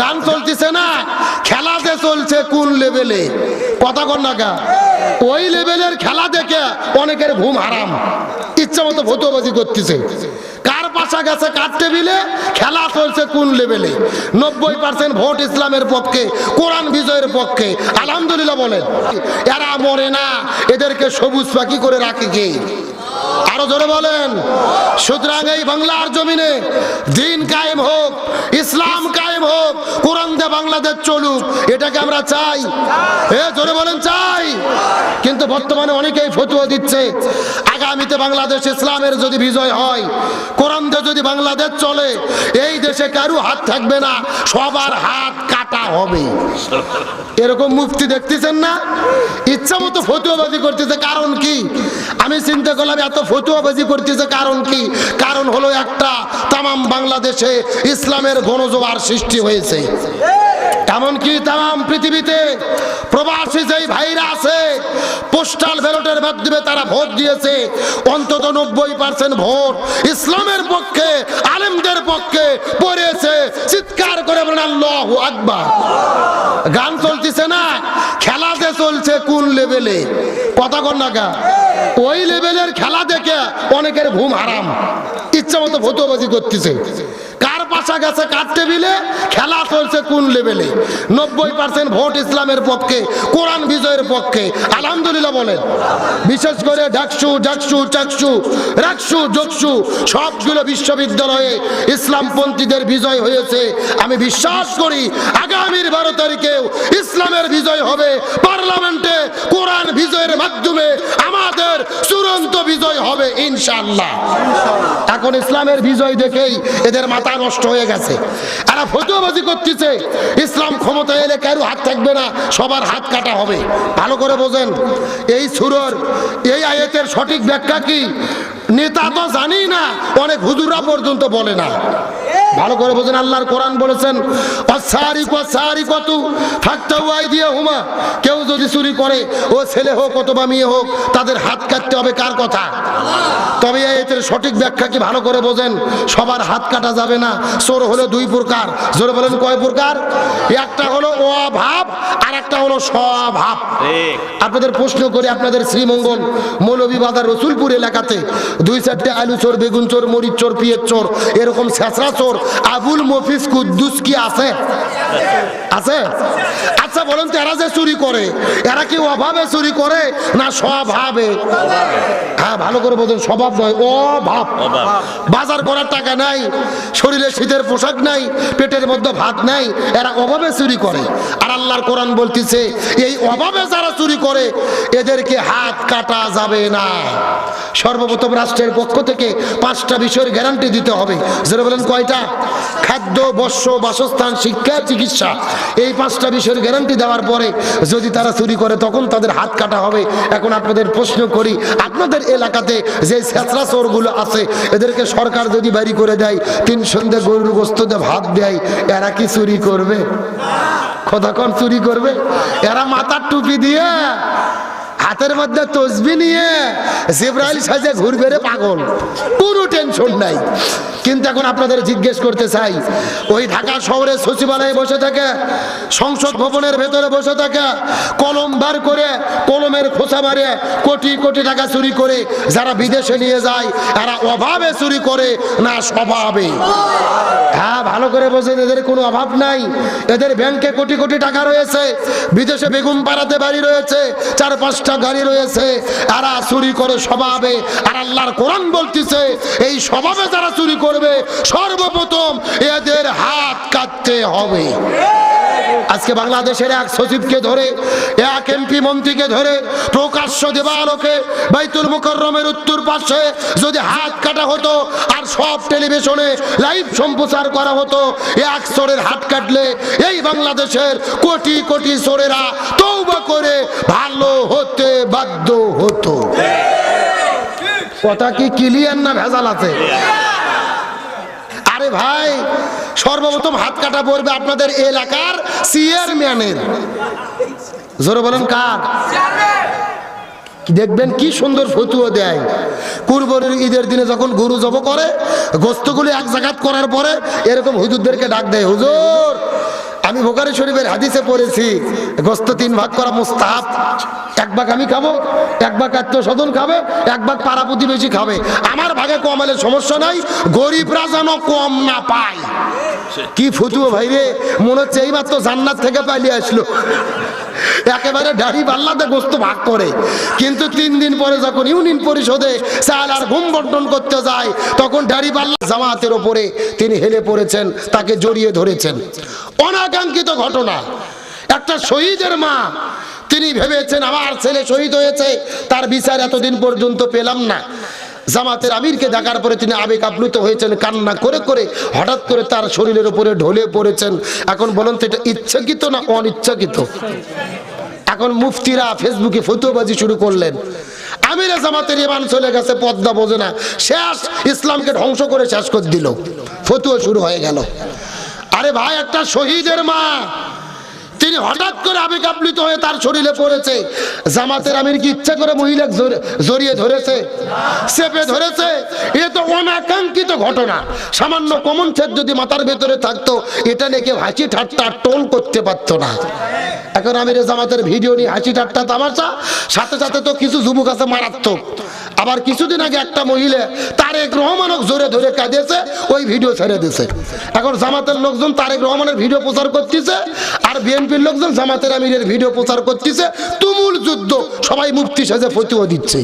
গান চলতেছে না, খেলা যে চলছে কোন লেভেলে কথা কর না ওই লেভেলের খেলা দেখে অনেকের ঘুম হারাম। ইচ্ছা মতো ভতুয়াবাজি করতেছে। খেলা ভোট ইসলামের পক্ষে, কোরআন বিজয়ের পক্ষে। এরা মরে না, এদেরকে সবুজ করে রাখে আরও জোরে বলেন, সুতরাং এই বাংলার জমিনে দিন কায়েম হোক, ইসলাম কোরআন বাংলাদেশ চলুক, এটাকে আমরা চাই। এ, জোরে বলেন চাই। কিন্তু বর্তমানে অনেকেই ফতুয়া দিচ্ছে। আগামীতে বাংলাদেশ ইসলামের যদি বিজয় হয় কোরআন যদি বাংলাদেশ চলে, এই দেশে কারু হাত থাকবে না, সবার হাত কাটা হবে। এরকম মুফতি দেখতেছেন না? ইচ্ছা মতো ফতুয়াবাজি করতেছে, কারণ কি? আমি চিন্তা করলাম, এত ফতুয়াবাজি করতেছে, কারণ কি? কারণ হলো একটা তামাম বাংলাদেশে ইসলামের গণজোয়ার সৃষ্টি হয়েছে। এমনকি তাম পৃথিবীতে প্রবাসী যেই ভাইরা আছে পোস্টাল ব্যালটের মাধ্যমে তারা ভোট দিয়েছে, অন্তত নব্বই পার্সেন্ট ভোট ইসলামের পক্ষে, আলেমদের পক্ষে পড়েছে। চিৎকার করে বলেন, আল্লাহ আকবার। গান চলতেছে না খেলা যে চলছে কোন লেভেলে কথা কর না ওই লেভেলের খেলা দেখে অনেকের ঘুম হারাম। ইচ্ছা মতো ভতুয়াবাজি করতেছে পাশা গেছে কার টেবিলে? খেলা চলছে কোন লেভেলে নব্বই পার্সেন্ট ভোট ইসলামের পক্ষে, কোরআন বিজয়ের পক্ষে। আলহামদুলিল্লাহ বলেন। বিশেষ করে ডাকসু ডাকসু চাকসু, রাকসু, জকসু, সবগুলো বিশ্ববিদ্যালয়ে ইসলামপন্থীদের বিজয় হয়েছে। আমি বিশ্বাস করি, আগামীর বারো তারিখেও ইসলামের বিজয় হবে। পার্লামেন্টে কোরআন বিজয়ের মাধ্যমে আমাদের চূড়ান্ত বিজয় হবে, ইনশাআল্লাহ। এখন ইসলামের বিজয় দেখেই এদের মাথা নষ্ট হয়ে গেছে। এরা ফতুয়াবাজি করতেছে। ইসলাম ক্ষমতা এলে কারও হাত থাকবে না, সবার হাত কাটা হবে। ভালো করে বোঝেন, এই সুরর, এই আয়াতের সঠিক ব্যাখ্যা কি? নেতা তো জানি না, অনেক হুজুরা পর্যন্ত বলে না। ভালো করে বোঝেন আল্লাহর কোরআন বলেছেন অসারি কত ফাঁকটা উয়াই দিয়ে হুমা কেউ যদি চুরি করে ও ছেলে হোক অথবা মেয়ে হোক তাদের হাত কাটতে হবে কার কথা? তবে এর সঠিক ব্যাখ্যা কি ভালো করে বোঝেন? সবার হাত কাটা যাবে না চোর হলো দুই প্রকার। জোরে বলেন কয় প্রকার? একটা হলো অভাব আর একটা হলো স্বভাব। আপনাদের প্রশ্ন করি আপনাদের শ্রীমঙ্গল মৌলভীবাজার রসুলপুর এলাকাতে দুই চারটে আলু চোর বেগুন চোর মরিচ চোর পিয়ের চোর এরকম ছেঁচড়া চোর আবুল মফিজ কুদ্দুস কি আছে? আছে? আচ্ছা বলেন তো এরা যে চুরি করে এরা কি অভাবে চুরি করে না স্বভাবে? হ্যাঁ ভালো করে বলছেন স্বভাব নয় অভাব। বাজার করার টাকা নাই শরীরে শীতের পোশাক নাই পেটের মধ্যে ভাত নাই এরা অভাবে চুরি করে। আর আল্লাহর কোরআন বলতেছে এই অভাবে যারা চুরি করে এদেরকে হাত কাটা যাবে না। সর্বপ্রথম রাষ্ট্রের পক্ষ থেকে পাঁচটা বিষয়ের গ্যারান্টি দিতে হবে। যেটা বলেন কয়টা? খাদ্য, বস্ত্র, বাসস্থান, শিক্ষা, চিকিৎসা, এই পাঁচটা বিষয়ের গ্যারান্টি দেওয়ার পরে যদি তারা চুরি করে, তখন তাদের হাত কাটা হবে। এখন আপনাদের প্রশ্ন করি, আপনাদের এলাকাতে যে ছেঁচড়া আছে, এদেরকে সরকার যদি বাড়ি করে দেয়, তিন সন্ধ্যে গরুর গোস্ত দিয়ে ভাত দেয়, এরা কি চুরি করবে? কতক্ষণ চুরি করবে? এরা মাথার টুপি দিয়ে হাতের মধ্যে তসবি নিয়ে জিব্রাইল সাজে ঘুরবে রে পাগল। কোনো টেনশন নাই। কিন্তু এখন আপনাদের জিজ্ঞেস করতে চাই, ওই ঢাকা শহরে সচিবালয়ে বসে থাকে, সংসদ ভবনের ভেতরে বসে থাকে, কলম বার করে কলমের খোসা মারে কোটি কোটি টাকা চুরি করে যারা বিদেশে নিয়ে যায় তারা অভাবে চুরি করে না স্বভাবে। হ্যাঁ ভালো করে বোঝেন, এদের কোনো অভাব নাই। এদের ব্যাংকে কোটি কোটি টাকা রয়েছে, বিদেশে বেগুন পাড়াতে বাড়ি রয়েছে, চার পাঁচটা গাড়ি রয়েছে, এরা চুরি করে স্বভাবে আর আল্লাহর কোরআন বলতেছে, এই স্বভাবে যারা চুরি করবে, সর্বপ্রথম এদের হাত কাটতে হবে। আজকে বাংলাদেশের এক সচিবকে ধরে, এক এমপি মন্ত্রীকে ধরে প্রকাশ্য দেবালোকে বাইতুল মুকররমের উত্তর পাশে যদি হাত কাটা হতো আর সব টেলিভিশনে লাইভ সম্প্রচার করা হতো, এক চোরের হাত কাটলে এই বাংলাদেশের কোটি কোটি চোরেরা তৌবা করে ভালো হতে বাধ্য হতো। কথা কি ক্লিয়ার না ভেজাল আছে? আরে ভাই সর্বপ্রথম হাত কাটা পড়বে আপনাদের এলাকার চেয়ারম্যানের। জোরে বলেন কার? দেখবেন কি সুন্দর ফতুয়া দেয়। কুরবানির ঈদের দিনে যখন গরু জব করে গোস্তগুলি এক জায়গাত করার পরে এরকম হুজুরদেরকে ডাক দেয়, হুজুর আমি বোকারি শরীফের হাদিসে পড়েছি গোস্ত তিন ভাগ করা মুস্তাহাব। এক ভাগ আমি খাব এক ভাগ আত্মীয় স্বজন খাবে এক ভাগ পাড়া প্রতিবেশী খাবে। আমার ভাগে কমালে সমস্যা নাই গরিবরা যেন কম না পায়। কি ফুতুও ভাইরে মনে হচ্ছে এইমাত্র জান্নাত থেকে পালিয়ে আসলো। একেবারে দাড়ি পাল্লাতে গোস্ত ভাগ করে। কিন্তু তিন দিন পরে যখন ইউনিয়ন পরিষদে চাল আর ঘুম বন্টন করতে যায়, তখন দাড়ি পাল্লা জামাতের ওপরে তিনি হেলে পড়েছেন, তাকে জড়িয়ে ধরেছেন। অনাকাঙ্ক্ষিত ঘটনা। একটা শহীদের মা, তিনি ভেবেছেন আমার ছেলে শহীদ হয়েছে, তার বিচার এতদিন পর্যন্ত পেলাম না। জামাতের আমিরকে দেখার পরে তিনি আবেগ আপ্লুত হয়েছেন, কান্না করে করে হঠাৎ করে তার শরীরের উপরে ঢলে পড়েছেন। এখন বলুন তো, এটা ইচ্ছাকৃত না অনিচ্ছাকৃত? এখন মুফতিরা ফেসবুকে ফতুয়াবাজি শুরু করলেন। আমির জামাতের ইমান চলে গেছে, পদ্মা বোঝে না। শেষ, ইসলামকে ধ্বংস করে শেষ করে দিল। ফতুয়া শুরু হয়ে গেল। আরে ভাই, একটা শহীদের মা তিনি হঠাৎ করে আবেগ আপ্লুত হয়ে তার শরীরে পড়েছে। জামাতের আমির কি ইচ্ছা করে মহিলা জড়- জড়িয়ে ধরেছে? চেপে ধরেছে? এ তো অনাকাঙ্ক্ষিত ঘটনা। সামান্য কমন সেট যদি মাথার ভেতরে থাকতো, এটা নিয়ে কেউ হাসি ঠাট্টা টোল করতে পারতো না। এখন আমির জামাতের ভিডিও নিয়ে হাসি ঠাট্টা, তামাশা। সাথে সাথে তো কিছু যুবক আছে মারাত্মক। আবার কিছুদিন আগে একটা মহিলা তারেক রহমানক জোরে ধরে কাঁদিয়েছে ওই ভিডিও ছেড়ে দিয়েছে। এখন জামাতের লোকজন তারেক রহমানের ভিডিও প্রচার করতেছে আর বিএনপির লোকজন জামাতের আমিরের ভিডিও প্রচার করতেছে, তুমুল যুদ্ধ, সবাই মুক্তি সাজে ফতুয়া দিচ্ছে।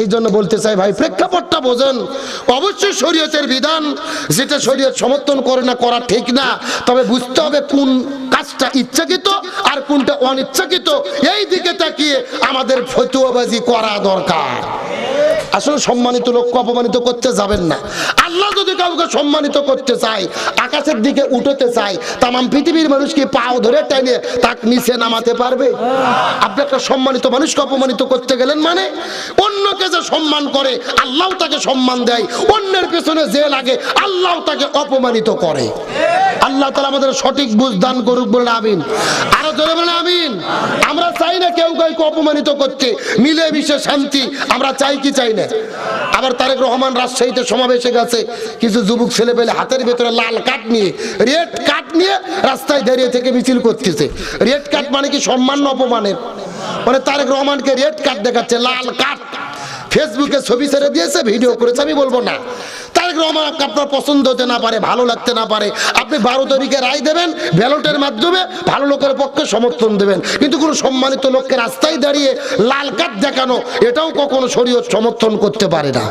এই জন্য বলতে চাই ভাই, প্রেক্ষাপটটা বোঝেন। অবশ্যই শরীয়তের বিধান, যেটা শরীয়ত সমর্থন করে না, করা ঠিক না, তবে বুঝতে হবে কোন কাজটা ইচ্ছাকৃত আর কোনটা অনিচ্ছাকৃত। এই দিকে তাকিয়ে আমাদের ফতুয়াবাজি করা দরকার। আসলে সম্মানিত লোককে অপমানিত করতে যাবেন না। আল্লাহ যদি কাউকে সম্মানিত করতে চায়, আকাশের দিকে উঠতে চায় তাম পৃথিবীর মানুষকে পাও ধরে টাইনে তাক নিচে নামাতে পারবে? আপনি একটা সম্মানিত মানুষকে অপমানিত করতে গেলেন মানে? অন্যকে যে সম্মান করে, আল্লাহ তাকে সম্মান দেয়। অন্যের পেছনে যে লাগে, আল্লাহ তাকে অপমানিত করে। আল্লাহ তালা আমাদের সঠিক বুঝ দান করুক বলে আমিন। আরও জোরে বলে আমিন। আমরা চাই না কেউ কাউকে অপমানিত করতে। মিলে মিশে শান্তি, আমরা চাই কি চাই না? আবার তারেক রহমান রাজশাহীতে সমাবেশে গেছে। কিছু যুবক ছেলে পেলে হাতের ভেতরে লাল কাঠ নিয়ে, রেড কাঠ নিয়ে রাস্তায় দাঁড়িয়ে থেকে মিছিল করতেছে। রেড কাঠ মানে কি সম্মান অপমানের? মানে তারেক রহমানকে রেড কাঠ দেখাচ্ছে, লাল কাঠ। ফেসবুকে ছবি ছেড়ে দিয়েছে, ভিডিও করেছে, আমি বলব না। আপনার পছন্দ হতে না পারে, ভালো লাগতে না পারে। আপনি বারো তারিখে রায় দেবেন, ব্যালটের মাধ্যমে ভালো লোকের পক্ষে সমর্থন দেবেন। কিন্তু কোনো সম্মানিত লোককে রাস্তায় দাঁড়িয়ে লাল কাঠ দেখানো, এটাও কখনো শরীয়ত সমর্থন করতে পারে না।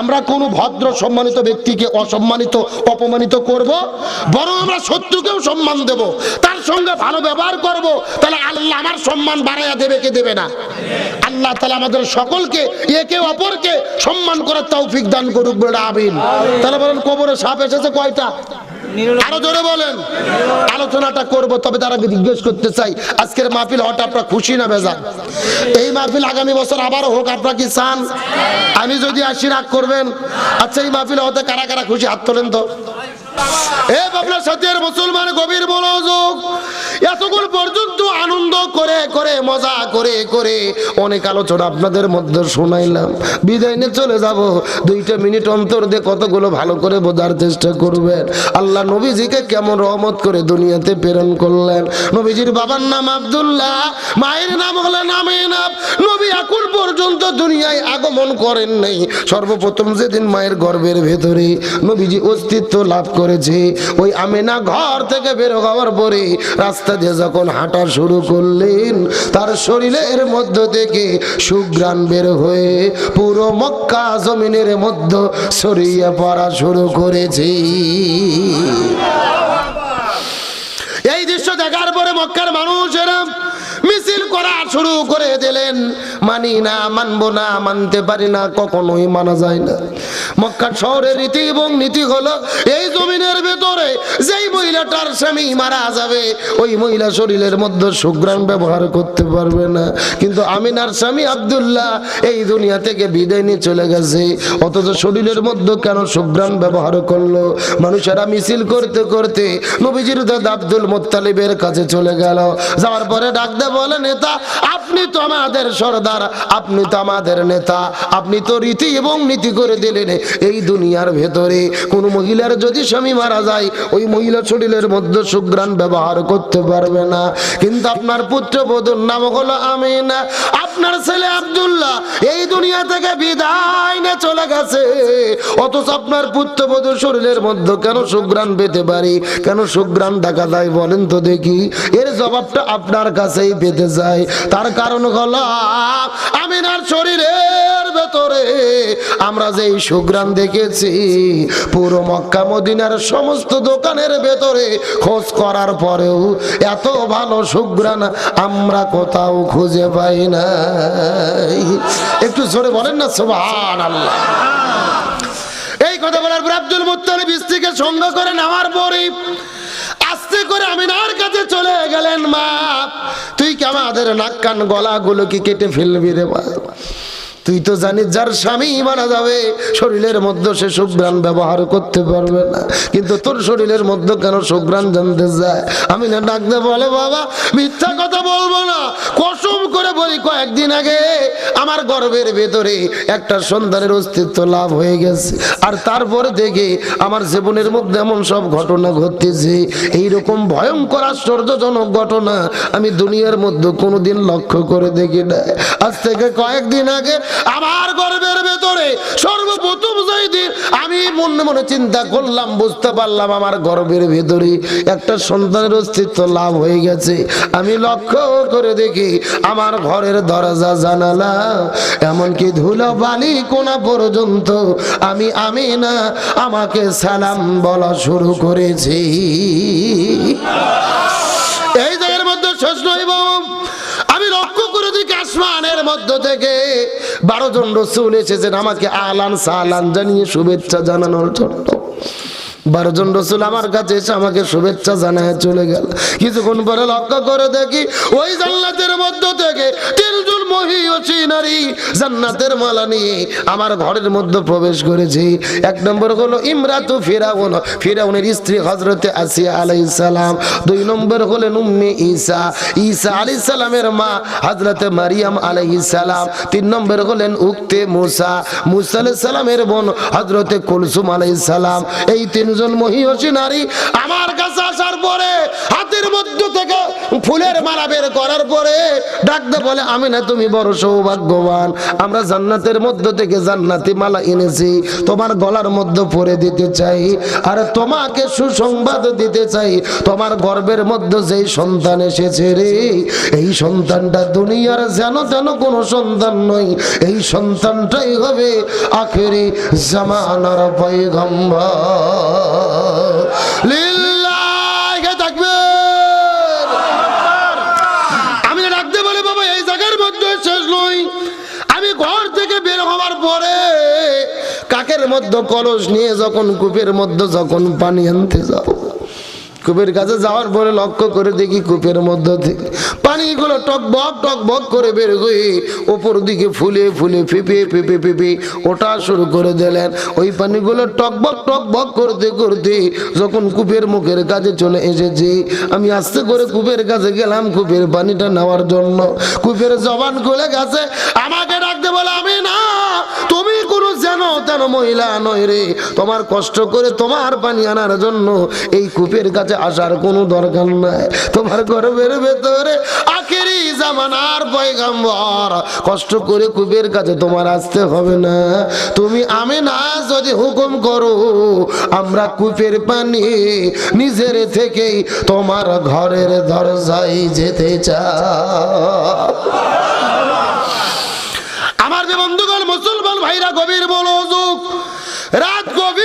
আমরা কোনো ভদ্র সম্মানিত ব্যক্তিকে অসম্মানিত, অপমানিত করব, বরং আমরা শত্রুকেও সম্মান দেব। তার সঙ্গে ভালো ব্যবহার করব, তাহলে আল্লাহ আমার সম্মান বাড়াইয়া দেবে কে দেবে না? আল্লাহ তালা আমাদের সকলকে, একে অপরকে সম্মান করার তৌফিক দান করুক, বলে আমিন। তাহলে বলেন, কবরে সাপ এসেছে কয়টা? আরও জোরে বলেন। আলোচনাটা করব, তবে তারা জিজ্ঞেস করতে চাই, আজকের মাহফিল হওয়াটা আপনারা খুশি না বেজান এই মাহফিল আগামী বছর আবারও হোক, আপনারা কি চান? আমি যদি রাগ করবেন? আচ্ছা এই মাহফিল হতে কারা কারা খুশি? হাত তোলেন তো। আনন্দ করে করে, মজা করে করে অনেক আলোচনা আপনাদের মধ্যে শোনাইলাম। নিয়ে চলে যাব। দুইটা মিনিট অন্তর দিয়ে কতগুলো ভালো করে বোঝার চেষ্টা করবেন। আল্লাহ নবীজিকে কেমন রহমত করে দুনিয়াতে প্রেরণ করলেন। নবীজির বাবার নাম আবদুল্লাহ, মায়ের নাম হলেন আমিনাব নবী এখন পর্যন্ত দুনিয়ায় আগমন করেন নাই। সর্বপ্রথম যেদিন মায়ের গর্ভের ভেতরে নবীজি অস্তিত্ব লাভ করেছে, ওই আমেনা ঘর থেকে বের হওয়ার পরে রাস্তা দিয়ে যখন হাঁটা শুরু করলেন, তার শরীরের মধ্য থেকে সুগ্রাণ বের হয়ে পুরো মক্কা জমিনের মধ্যে ছড়িয়ে পড়া শুরু করেছে। এই দৃশ্য দেখার পরে মক্কার মানুষেরা মিছিল করা শুরু করে দিলেন। মানি না, মানবো না, মানতে পারি না, কখনোই মানা যায় না। মক্কার শহরের রীতি এবং নীতি হলো, এই জমিনের ভেতরে যেই মহিলাটার স্বামী মারা যাবে, ওই মহিলা শরীরের মধ্যে সুগ্রাণ ব্যবহার করতে পারবে না। কিন্তু আমিনার স্বামী আব্দুল্লাহ এই দুনিয়া থেকে বিদায় নিয়ে চলে গেছে। অথচ শরীরের মধ্যে কেন সুগ্রাণ ব্যবহার করল? মানুষেরা মিছিল করতে করতে নবীজির আব্দুল মোত্তালিবের কাছে চলে গেল। যাওয়ার পরে ডাকতে বলে, নেতা আপনি তো আমাদের সর্দার, আপনি তো আমাদের নেতা, আপনি তো রীতি এবং নীতি করে দিলেন এই দুনিয়ার ভেতরে। কোন মহিলার যদি স্বামী মারা যায়, ওই মহিলা শরীরের মধ্যে সুগ্রাণ ব্যবহার করতে পারবে না। কিন্তু আপনার পুত্রবধূর নাম হলো আমিনা। আপনার ছেলে আব্দুল্লাহ এই দুনিয়া থেকে বিদায় নিয়ে চলে গেছে। অথচ আপনার পুত্রবধূর শরীরের মধ্যে কেন সুগ্রাণ পেতে পারি? কেন সুগ্রাণ দেখা যায় বলেন তো দেখি। এর জবাবটা আপনার কাছেই পেতে যায় তার কারণ হলো, আমিনার শরীরের ভেতরে আমরা যে সুগ্রাণ দেখেছি, পুরো মক্কা মদিনার সমস্ত দোকানের ভেতরে খোঁজ করার পরেও এত ভালো সুগ্রাণ আমরা কোথাও খুঁজে পাই না একটু জোরে বলেন না সোভান আল্লাহ এই কথা বলার পর আব্দুল মুত্তালিব স্ত্রীকে সঙ্গ করে নামার পরে আস্তে করে আমিনার কাছে চলে গেলেন মা। আমাদের নাক কান গলাগুলো কি কেটে ফেলবি রে মা তুই তো জানিস যার স্বামী মারা যাবে, শরীরের মধ্যে সে সুগ্রাণ ব্যবহার করতে পারবে না। কিন্তু তোর শরীরের মধ্যে কেন সুগ্রাণ জানতে যায়? আমি না ডাকতে বলে, বাবা, মিথ্যা কথা বলব না। কসম করে বলি, কয়েকদিন আগে আমার গর্বের ভেতরে একটা সন্তানের অস্তিত্ব লাভ হয়ে গেছে। আর তারপরে দেখে আমার জীবনের মধ্যে এমন সব ঘটনা ঘটতেছে এইরকম ভয়ঙ্কর, আশ্চর্যজনক ঘটনা আমি দুনিয়ার মধ্যে কোনোদিন লক্ষ্য করে দেখি না আজ থেকে কয়েকদিন আগে আমার গর্বের ভেতরে সর্বপ্রথম যেই দিন আমি মনে মনে চিন্তা করলাম, বুঝতে পারলাম আমার গর্বের ভেতরে একটা সন্তানের অস্তিত্ব লাভ হয়ে গেছে। আমি লক্ষ্য করে দেখি আমার ঘরের দরজা, জানালা, এমনকি ধুলো বালি কোনা পর্যন্ত আমি আমি না আমাকে সালাম বলা শুরু করেছি। এই জায়গার মধ্যে শেষ নয় বাবু। আমি লক্ষ্য দেখি আসমানের মধ্য থেকে বারো জন রসুল এসেছেন আমাকে আলান সালান জানিয়ে শুভেচ্ছা জানানোর জন্য। বারো জন রসুল আমার কাছে এসে আমাকে শুভেচ্ছা জানায় চলে গেল। কিছুক্ষণ পরে লক্ষ্য করে দেখি ওই জান্নাতের মধ্য থেকে তিনজন মহিয়সী নারী জান্নাতের মালা নিয়ে আমার ঘরের মধ্যে প্রবেশ করেছে। এক নম্বর হলো ইমরাতু ফিরাউন। ফিরাউনের স্ত্রী হজরতে আসিয়া আলাইহিস সালাম। দুই নম্বর হলেন উম্মে ঈসা। ঈসা আলাইহিস সালামের মা হজরতে মারিয়াম আলাইহিস সালাম। তিন নম্বর হলেন উক্তে মুসা। মুসা আলাইহিস সালামের বোন হজরতে কুলসুম আলাইহিস সালাম। এই তিনজন মহিয়সী নারী আমার কাছে আসার পরে তোমার গলার মধ্যে পরে দিতে চাই আর তোমাকে সুসংবাদ দিতে চাই। তোমার গর্বের মধ্যে যেই সন্তান এসেছে রে, এই সন্তানটা দুনিয়ার যেন তেন কোনো সন্তান নয়। এই সন্তানটাই হবে আখেরি জামানার পয়গম্বর। পরে কাকের মধ্যে কলস নিয়ে যখন কূপের মধ্যে যখন পানি আনতে যাও। কূপের কাছে যাওয়ার পরে লক্ষ্য করে দেখি কূপের মধ্য থেকে পানিগুলো টক বক করে বের হয়ে ওপর দিকে ফুলে ফুলে ফেপে ফেপে ফেপে ওটা শুরু করে দিলেন। ওই পানিগুলো টক বক টক বক করতে করতে যখন কূপের মুখের কাছে চলে এসেছি, আমি আস্তে করে কূপের কাছে গেলাম, কূপের পানিটা নেওয়ার জন্য। কূপের জবান খুলে গেছে, আমাকে ডাকতে বলে আমি না তুমি কোনো যেন তেন মহিলা নয় রে। তোমার কষ্ট করে তোমার পানি আনার জন্য এই কূপের কাছে আসার কোনো দরকার নাই। তোমার গর্বের ভেতরে আখেরি জামানার পয়গাম্বর। কষ্ট করে কূপের কাছে তোমার আসতে হবে না। তুমি আমি না যদি হুকুম করো, আমরা কূপের পানি নিজের থেকেই তোমার ঘরের দরজায় যেতে চা আমার যে বন্ধুগণ, মুসলমান ভাইরা, গভীর মনোযোগ, রাত গভীর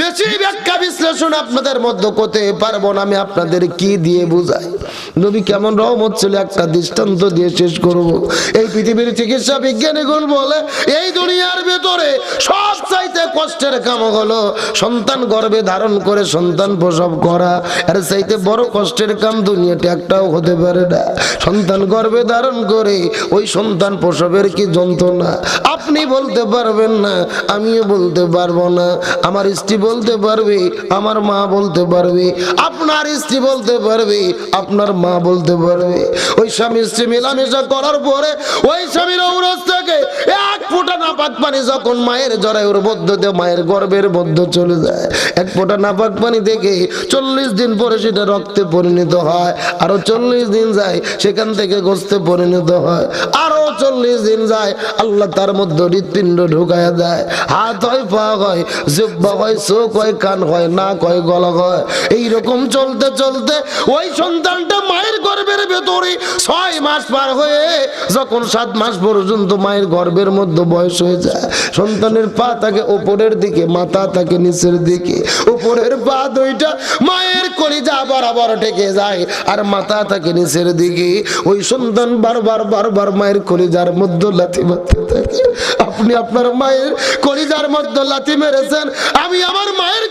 বেশি ব্যাখ্যা বিশ্লেষণ আপনাদের মধ্যে করতে পারব না, আমি আপনাদের কি দিয়ে বুঝাই? নবী কেমন রহমত ছিল, একটা দৃষ্টান্ত দিয়ে শেষ করব। এই পৃথিবীর চিকিৎসা বিজ্ঞানীগুলো বলে, এই দুনিয়ার ভেতরে সব চাইতে কষ্টের কাম হলো সন্তান গর্ভে ধারণ করে সন্তান প্রসব করা। আর চাইতে বড় কষ্টের কাম দুনিয়াতে একটাও হতে পারে না। সন্তান গর্ভে ধারণ করে ওই সন্তান প্রসবের কি যন্ত্রণা? আপনি বলতে পারবেন না, আমিও বলতে পারব না। আমার স্ত্রী বলতে পারবে, আমার মা বলতে পারবে, আপনার স্ত্রী বলতে পারবে, আপনার মা বলতে পারবে। ওই স্বামী স্ত্রী মেলামেশা করার পরে ওই স্বামীর থেকে এক ফোঁটা নাপাক পানি যখন মায়ের জরায়ুর মধ্যতে মায়ের গর্ভের মধ্য চলে যায়। এক ফোঁটা নাপাক পানি থেকে চল্লিশ দিন পরে সেটা রক্তে পরিণত হয়, আরও চল্লিশ দিন যায় সেখান থেকে গোস্তে পরিণত হয়। আরও চল্লিশ দিন যায়, আল্লাহ তার মধ্যে হৃৎপিণ্ড দেয়। হাত হয়, পা হয় হয়, চোখ হয়, কান হয় হয় এইরকম চলতে চলতে ওই সন্তানটা মায়ের গর্ভের ভেতরে ছয় মাস পার হয়ে যখন সাত মাস পর্যন্ত মায়ের গর্ভের মধ্যে বয়স হয়ে যায়, সন্তানের পা থাকে ওপরের দিকে, মাথা থাকে নিচের দিকে উপরের পা দুইটা মায়ের কলিজা বরাবর ঠেকে যায়, আর মাথা থাকে নিচের দিকে। ওই সন্তান বারবার বারবার মায়ের কলিজার মধ্যে লাথি মারতে থাকে। আপনি আপনার মায়ের কলিজার মধ্যে লাথি মেরেছেন, আমি আমার মায়ের